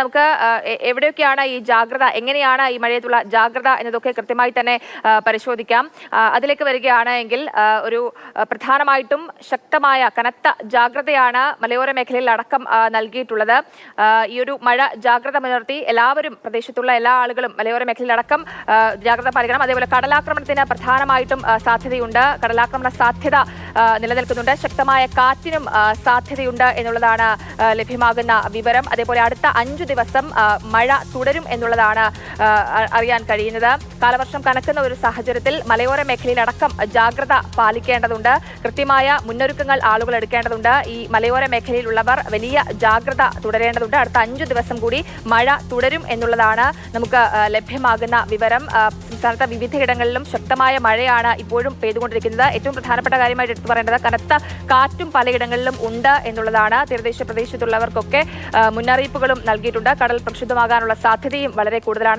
നമുക്ക് എവിടെയൊക്കെയാണ് ഈ ജാഗ്രത എങ്ങനെയാണ് ഈ മഴയത്തുള്ള ജാഗ്രത എന്നതൊക്കെ കൃത്യമായി തന്നെ പരിശോധിക്കാം. അതിലേക്ക് വരികയാണ് എങ്കിൽ ഒരു പ്രധാനമായിട്ടും ശക്തമായ കനത്ത ജാഗ്രതയാണ് മലയോര മേഖലയിൽ അടക്കം നൽകിയിട്ടുള്ളത്. ഈ ഒരു മഴ ജാഗ്രത മുൻനിർത്തി എല്ലാവരും പ്രദേശത്തുള്ള എല്ലാ ആളുകളും മലയോര മേഖലയിൽ അടക്കം ജാഗ്രത പാലിക്കണം. അതേപോലെ കടലാക്രമണത്തിന് പ്രധാനമായിട്ടും സാധ്യതയുണ്ട്. കടലാക്രമണ സാധ്യത നിലനിൽക്കുന്നുണ്ട്. ശക്തമായ കാറ്റിനും സാധ്യതയുണ്ട് എന്നുള്ളതാണ് ലഭ്യമാകുന്ന വിവരം. അതേപോലെ അടുത്ത അഞ്ചു ദിവസം മഴ തുടരും എന്നുള്ളതാണ് അറിയാൻ കഴിയുന്നത്. കാലവർഷം കനക്കുന്ന ഒരു സാഹചര്യത്തിൽ മലയോര മേഖലയിലടക്കം ജാഗ്രത പാലിക്കേണ്ടതുണ്ട്. കൃത്യമായ മുന്നൊരുക്കങ്ങൾ ആളുകൾ എടുക്കേണ്ടതുണ്ട്. ഈ മലയോര മേഖലയിലുള്ളവർ വലിയ ജാഗ്രത തുടരേണ്ടതുണ്ട്. അടുത്ത അഞ്ചു ദിവസം കൂടി മഴ തുടരും എന്നുള്ളതാണ് നമുക്ക് ലഭ്യമാകുന്ന വിവരം. സംസ്ഥാനത്തെ വിവിധയിടങ്ങളിലും ശക്തമായ മഴയാണ് ഇപ്പോഴും പെയ്തുകൊണ്ടിരിക്കുന്നത്. ഏറ്റവും പ്രധാനപ്പെട്ട കാര്യമായിട്ട് എടുത്തു പറയേണ്ടത് കനത്ത കാറ്റും പലയിടങ്ങളിലും ഉണ്ട് എന്നുള്ളതാണ്. തീരദേശ പ്രദേശത്തുള്ളവർക്കൊക്കെ മുന്നറിയിപ്പുകളും നൽകിയിട്ടുണ്ട്. കടൽ പ്രക്ഷുബ്ധമാകാനുള്ള സാധ്യതയും വളരെ കൂടുതലാണ്.